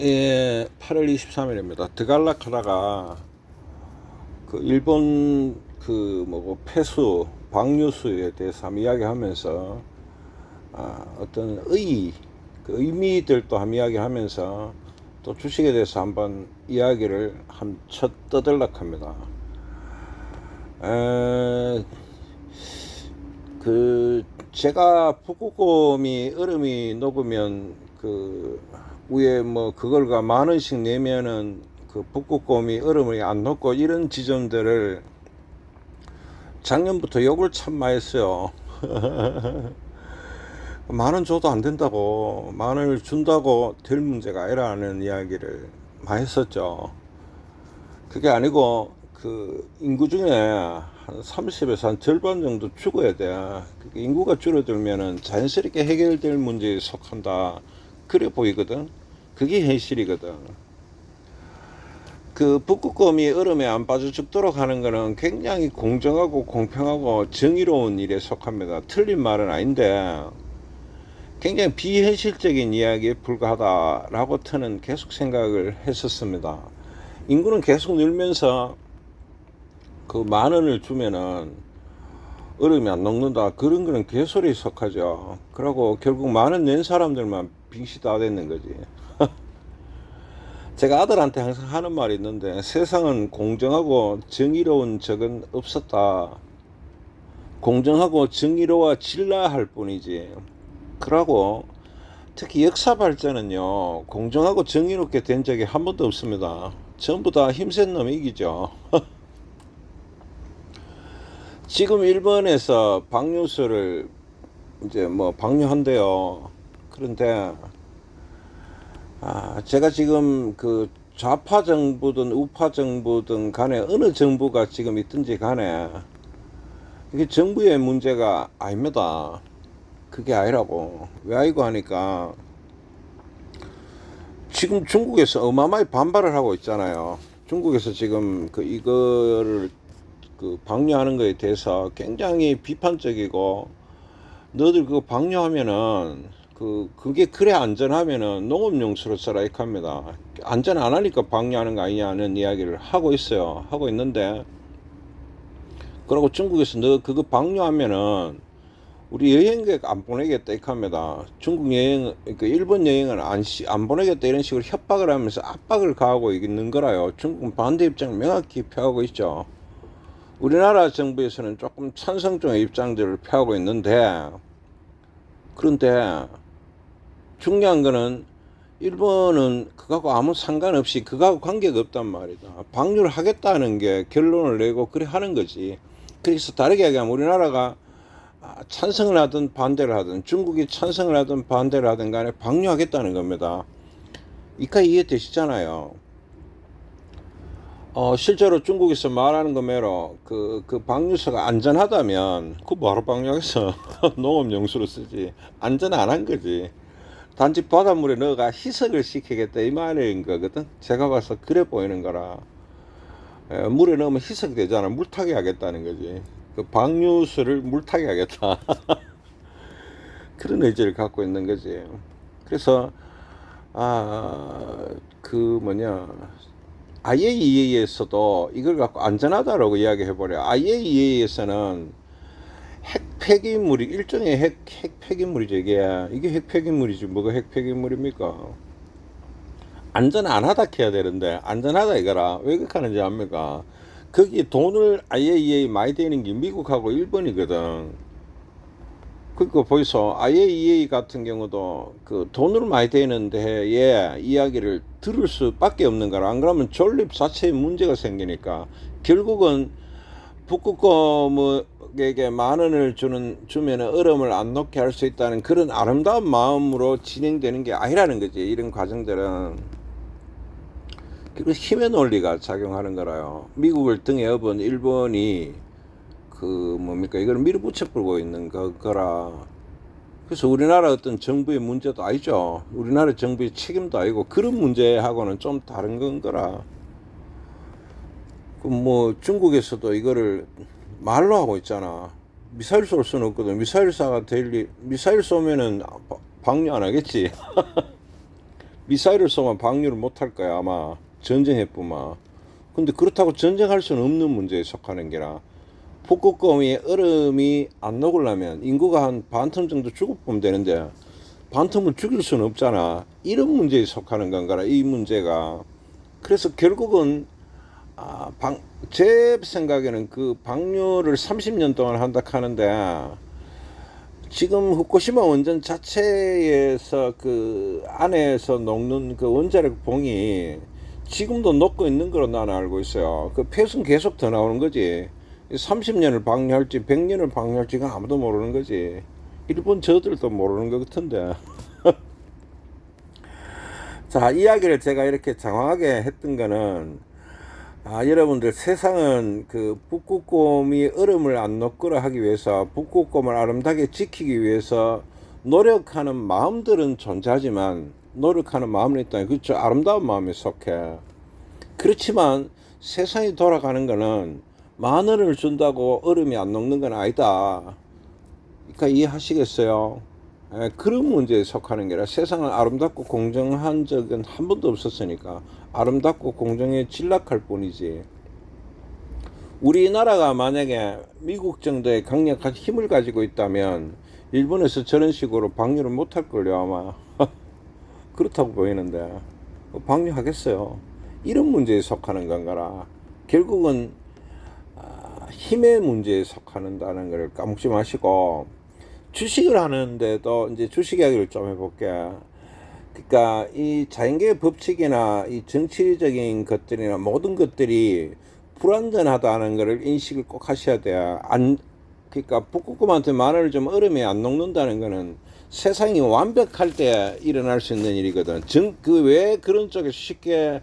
예, 8월 23일입니다. 드갈락 하다가 그 일본 그 뭐고 폐수 방류수에 대해서 한번 이야기하면서 아, 어떤 의, 그 의미들도 한번 이야기하면서 또 주식에 대해서 한번 이야기를 한 첫 떠들락합니다. 에, 그 제가 북극곰이 얼음이 녹으면 그 위에 뭐 그걸 가 만 원씩 내면은 그 북극곰이 얼음이 안 녹고 이런 지점들을 작년부터 욕을 참 많이 했어요. 만원 줘도 안 된다고 만 원을 준다고 될 문제가 아니라는 이야기를 많이 했었죠. 그게 아니고 그 인구 중에 한 30에서 한 절반 정도 죽어야 돼. 그게 인구가 줄어들면은 자연스럽게 해결될 문제에 속한다. 그래 보이거든. 그게 현실이거든. 그 북극곰이 얼음에 안 빠져 죽도록 하는 거는 굉장히 공정하고 공평하고 정의로운 일에 속합니다. 틀린 말은 아닌데 굉장히 비현실적인 이야기에 불과하다라고 저는 계속 생각을 했었습니다. 인구는 계속 늘면서 그 만 원을 주면은 얼음이 안 녹는다 그런 거는 개소리에 속하죠. 그러고 결국 만 원 낸 사람들만 빙시 다 됐는 거지. 제가 아들한테 항상 하는 말이 있는데 세상은 공정하고 정의로운 적은 없었다. 공정하고 정의로워 질라 할 뿐이지. 그러고 특히 역사 발전은요 공정하고 정의롭게 된 적이 한 번도 없습니다. 전부 다 힘센 놈이 이기죠. 지금 일본에서 방류수를 이제 뭐 방류한대요. 그런데 아, 제가 지금 그 좌파 정부든 우파 정부든 간에 어느 정부가 지금 있든지 간에 이게 정부의 문제가 아닙니다. 그게 아니라고. 왜 아니고 하니까 지금 중국에서 어마어마하게 반발을 하고 있잖아요. 중국에서 지금 그 이거를 그 방류하는 거에 대해서 굉장히 비판적이고 너들 그거 방류하면은 그 그게 그래 안전하면은 농업용수로 써라 이렇게 합니다. 안전 안 하니까 방류하는 거 아니냐는 이야기를 하고 있어요. 하고 있는데 그리고 중국에서 너 그거 방류하면은 우리 여행객 안 보내겠다 이렇게 합니다. 중국 여행, 그 일본 여행은 안, 시- 안 보내겠다 이런 식으로 협박을 하면서 압박을 가하고 있는 거라요. 중국은 반대 입장을 명확히 표하고 있죠. 우리나라 정부에서는 조금 찬성 쪽의 입장들을 펴고 있는데 그런데 중요한 거는 일본은 그거하고 아무 상관없이 그거하고 관계가 없단 말이다. 방류를 하겠다는 게 결론을 내고 그래 하는 거지. 그래서 다르게 얘기하면 우리나라가 아, 찬성을 하든 반대를 하든 중국이 찬성을 하든 반대를 하든 간에 방류하겠다는 겁니다. 이까 이해되시잖아요. 어, 실제로 중국에서 말하는 거매로 그, 그 방류소가 안전하다면 그 뭐하러 방류하겠어 농업용수로 쓰지 안전 안 한 거지 단지 바닷물에 넣어가 희석을 시키겠다 이 말인 거거든. 제가 봐서 그래 보이는 거라. 에, 물에 넣으면 희석이 되잖아. 물타기 하겠다는 거지. 그 방류수를 물타기 하겠다. 그런 의지를 갖고 있는 거지. 그래서 아 그 뭐냐. IAEA에서도 이걸 갖고 안전하다라고 이야기해 버려. IAEA에서는 핵 폐기물이 일종의 핵, 핵 폐기물이죠 이게 이게 핵 폐기물이지 뭐가 핵 폐기물입니까? 안전 안 하다 해야 되는데 안전하다 이거라 왜 그렇게 하는지 압니까? 거기 돈을 IAEA 많이 되는 게 미국하고 일본이거든. 그거 보이소 IAEA 같은 경우도 그 돈을 많이 되는 데에 이야기를 들을 수밖에 없는 거라 안 그러면 존립 자체에 문제가 생기니까 결국은 북극곰 에게 만 원을 주는 주면 얼음을 안 녹게 할 수 있다는 그런 아름다운 마음으로 진행되는 게 아니라는 거지 이런 과정들은. 그리고 힘의 논리가 작용하는 거라요. 미국을 등에 업은 일본이 그 뭡니까 이걸 밀어붙여 불고 있는 거, 거라. 그래서 우리나라 어떤 정부의 문제도 아니죠. 우리나라 정부의 책임도 아니고 그런 문제하고는 좀 다른 건 거라. 그뭐 중국에서도 이거를 말로 하고 있잖아. 미사일 쏠 수는 없거든. 미사일 쏴가 될리 미사일 쏘면은 방류 안 하겠지. 미사일을 쏘면 방류를 못 할 거야 아마. 전쟁해뿐만. 근데 그렇다고 전쟁할 수는 없는 문제에 속하는 게라. 북극곰이 얼음이 안 녹으려면 인구가 한 반텀 정도 죽어보면 되는데 반텀을 죽일 수는 없잖아. 이런 문제에 속하는 건가라 이 문제가. 그래서 결국은 아, 방, 제 생각에는 그 방류를 30년 동안 한다 하는데 지금 후쿠시마 원전 자체에서 그 안에서 녹는 그 원자력 봉이 지금도 녹고 있는 걸로 나는 알고 있어요. 그 폐수는 계속 더 나오는 거지. 30년을 방류할지 100년을 방류할지가 아무도 모르는 거지. 일본 저들도 모르는 것 같은데. 자, 이야기를 제가 이렇게 장황하게 했던 거는 아, 여러분들 세상은 그 북극곰이 얼음을 안 녹거라 하기 위해서 북극곰을 아름답게 지키기 위해서 노력하는 마음들은 존재하지만 노력하는 마음은 있다. 그렇죠. 아름다운 마음에 속해. 그렇지만 세상이 돌아가는 거는 마늘을 준다고 얼음이 안 녹는 건 아니다. 그러니까 이해하시겠어요? 예, 그런 문제에 속하는 게 아니라 세상은 아름답고 공정한 적은 한 번도 없었으니까 아름답고 공정에 진락할 뿐이지. 우리나라가 만약에 미국 정도의 강력한 힘을 가지고 있다면 일본에서 저런 식으로 방류를 못할 걸요 아마 그렇다고 보이는데 방류하겠어요. 이런 문제에 속하는 건가라. 결국은 아, 힘의 문제에 속하는다는 걸 까먹지 마시고 주식을 하는데도 이제 주식 이야기를 좀 해볼게. 그러니까 이 자연계의 법칙이나 이 정치적인 것들이나 모든 것들이 불완전하다는 것을 인식을 꼭 하셔야 돼요. 안 그러니까 북극곰한테 마늘을 좀 얼음에 안 녹는다는 거는 세상이 완벽할 때 일어날 수 있는 일이거든. 정, 그왜 그런 쪽에서 쉽게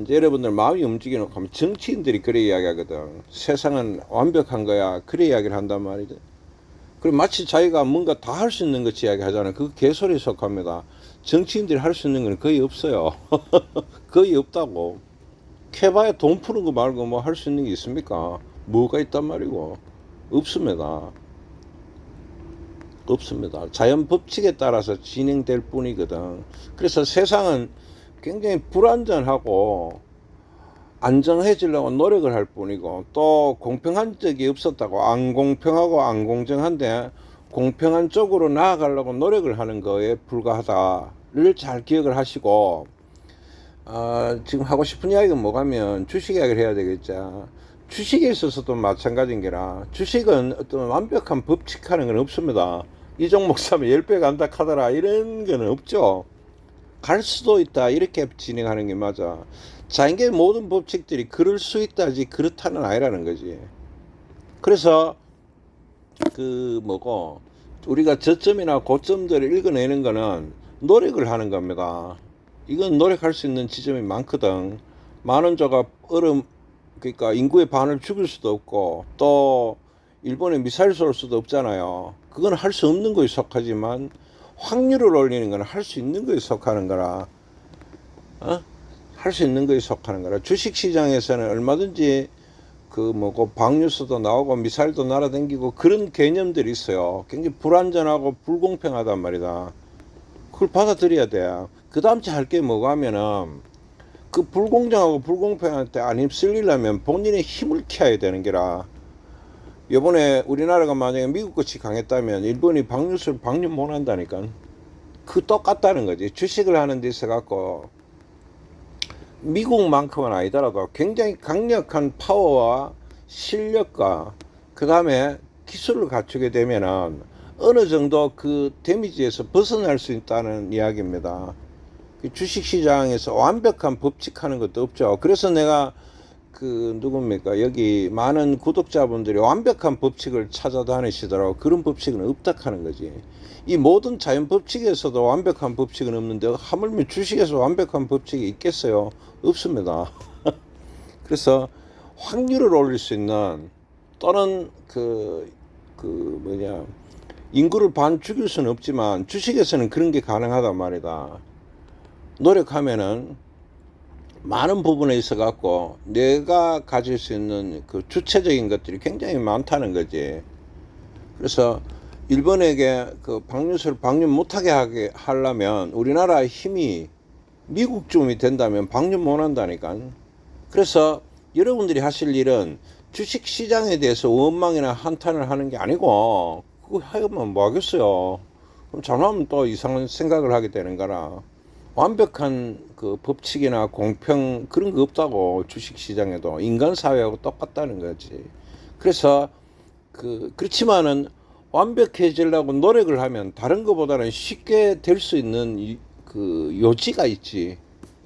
이제 여러분들 마음이 움직이는 하면 정치인들이 그래 이야기하거든. 세상은 완벽한 거야. 그래 이야기를 한단 말이지. 그리고 마치 자기가 뭔가 다 할 수 있는 것이 이야기하잖아요. 그 개소리에 속합니다. 정치인들이 할 수 있는 건 거의 없어요. 거의 없다고. 캐봐야 돈 푸는 거 말고 뭐 할 수 있는 게 있습니까? 뭐가 있단 말이고. 없습니다. 없습니다. 자연 법칙에 따라서 진행될 뿐이거든. 그래서 세상은 굉장히 불안전하고 안정해지려고 노력을 할 뿐이고 또 공평한 적이 없었다고 안 공평하고 안 공정한데 공평한 쪽으로 나아가려고 노력을 하는 거에 불과하다를 잘 기억을 하시고 어, 지금 하고 싶은 이야기가 뭐가면 주식 이야기를 해야 되겠죠. 주식에 있어서도 마찬가지인 게라 주식은 어떤 완벽한 법칙하는 건 없습니다. 이 종목 사면 10배 간다 하더라 이런 거는 없죠. 갈 수도 있다 이렇게 진행하는 게 맞아. 자연계의 모든 법칙들이 그럴 수 있다지 그렇다는 아니라는 거지. 그래서 그 뭐고 우리가 저점이나 고점들을 읽어내는 거는 노력을 하는 겁니다. 이건 노력할 수 있는 지점이 많거든. 많은 조가 얼음 그러니까 인구의 반을 죽일 수도 없고 또 일본에 미사일 쏠 수도 없잖아요. 그건 할 수 없는 거에 속하지만 확률을 올리는 건 할 수 있는 거에 속하는 거라. 어? 할 수 있는 거에 속하는 거라. 주식 시장에서는 얼마든지 그 뭐고 방류수도 나오고 미사일도 날아다니고 그런 개념들이 있어요. 굉장히 불안전하고 불공평하단 말이다. 그걸 받아들여야 돼. 그 다음째 할 게 뭐가 하면은 그 불공정하고 불공평할 때안 휩쓸리려면 본인의 힘을 키워야 되는 게라. 요번에 우리나라가 만약에 미국같이 강했다면 일본이 방류수를 방류 못 한다니까. 그 똑같다는 거지. 주식을 하는 데 있어 갖고 미국만큼은 아니더라도 굉장히 강력한 파워와 실력과 그 다음에 기술을 갖추게 되면은 어느 정도 그 데미지에서 벗어날 수 있다는 이야기입니다. 그 주식시장에서 완벽한 법칙하는 것도 없죠. 그래서 내가 그 누굽니까? 여기 많은 구독자분들이 완벽한 법칙을 찾아다니시더라고. 그런 법칙은 없다 하는 거지. 이 모든 자연 법칙에서도 완벽한 법칙은 없는데 하물며 주식에서 완벽한 법칙이 있겠어요? 없습니다. 그래서 확률을 올릴 수 있는 또는 그, 그 뭐냐 인구를 반 죽일 수는 없지만 주식에서는 그런 게 가능하단 말이다. 노력하면은 많은 부분에 있어 갖고 내가 가질 수 있는 그 주체적인 것들이 굉장히 많다는 거지. 그래서 일본에게 그 방류수를 방류 못하게 하게 하려면 우리나라의 힘이 미국쯤이 된다면 방류 못 한다니까. 그래서 여러분들이 하실 일은 주식 시장에 대해서 원망이나 한탄을 하는 게 아니고 그거 하면 뭐 하겠어요. 그럼 잘못하면 또 이상한 생각을 하게 되는 거라. 완벽한 그 법칙이나 공평 그런 거 없다고 주식 시장에도 인간 사회하고 똑같다는 거지. 그래서 그 그렇지만은 완벽해지려고 노력을 하면 다른 것보다는 쉽게 될 수 있는 이, 그 요지가 있지.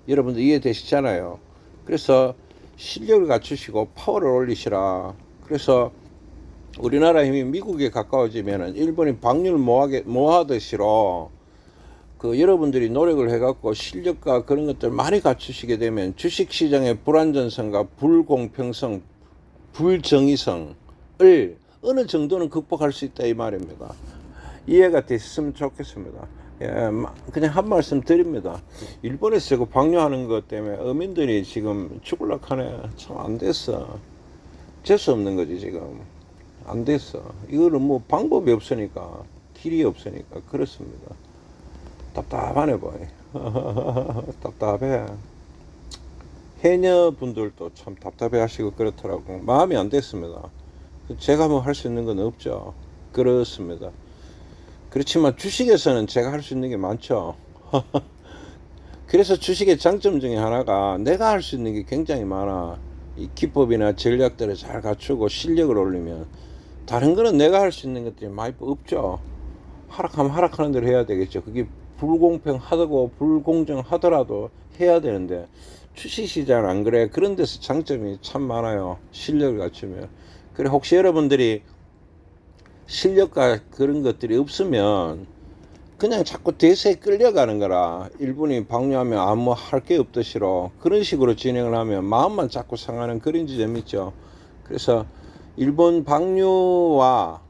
여러분들 이해되시잖아요. 그래서 실력을 갖추시고 파워를 올리시라. 그래서 우리나라 힘이 미국에 가까워지면은 일본이 방류를 뭐하게 뭐하듯이로 그 여러분들이 노력을 해갖고 실력과 그런 것들 많이 갖추시게 되면 주식 시장의 불안전성과 불공평성, 불정의성을 어느 정도는 극복할 수 있다 이 말입니다. 이해가 됐으면 좋겠습니다. 예, 마- 그냥 한 말씀 드립니다. 일본에서 그 방류하는 것 때문에 어민들이 지금 죽을락 하네. 참 안 됐어. 재수 없는 거지, 지금. 안 됐어. 이거는 뭐 방법이 없으니까, 길이 없으니까, 그렇습니다. 답답하네, 보이. 답답해. 해녀 분들도 참 답답해 하시고 그렇더라고. 마음이 안 됐습니다. 제가 뭐 할 수 있는 건 없죠. 그렇습니다. 그렇지만 주식에서는 제가 할 수 있는 게 많죠. 그래서 주식의 장점 중에 하나가 내가 할 수 있는 게 굉장히 많아. 이 기법이나 전략들을 잘 갖추고 실력을 올리면 다른 거는 내가 할 수 있는 것들이 많이 없죠. 하락하면 하락하는 대로 해야 되겠죠. 그게 불공평하다고 불공정하더라도 해야 되는데 주식시장은 안 그래. 그런 데서 장점이 참 많아요. 실력을 갖추면. 그래 혹시 여러분들이 실력과 그런 것들이 없으면 그냥 자꾸 대세에 끌려가는 거라 일본이 방류하면 아무 할 게 없듯이로 그런 식으로 진행을 하면 마음만 자꾸 상하는 그런 지점이 있죠. 그래서 일본 방류와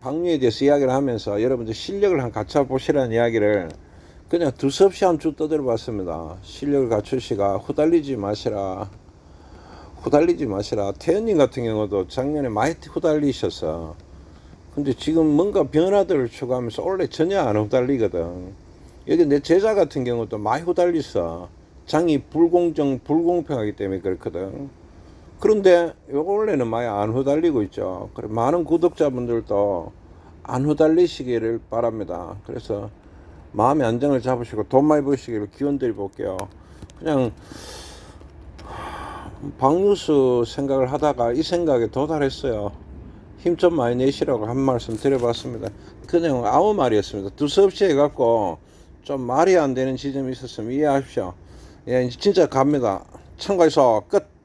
방류에 대해서 이야기를 하면서 여러분들 실력을 한 갖춰 보시라는 이야기를 그냥 두서없이 한주 떠들어 봤습니다. 실력을 갖추시가 후달리지 마시라. 후달리지 마시라. 태연님 같은 경우도 작년에 많이 후달리셨어. 근데 지금 뭔가 변화들을 추구하면서 원래 전혀 안 후달리거든. 여기 내 제자 같은 경우도 많이 후달리어. 장이 불공정, 불공평하기 때문에 그렇거든. 그런데 요 원래는 많이 안 후달리고 있죠. 그래 많은 구독자분들도 안 후달리시기를 바랍니다. 그래서 마음의 안정을 잡으시고 돈 많이 버시기를 기원 드려 볼게요. 그냥 박뉴스 생각을 하다가 이 생각에 도달했어요. 힘 좀 많이 내시라고 한 말씀 드려봤습니다. 그냥 아무 말이었습니다. 두서없이 해갖고 좀 말이 안 되는 지점이 있었으면 이해하십시오. 예, 진짜 갑니다. 참가해서 끝.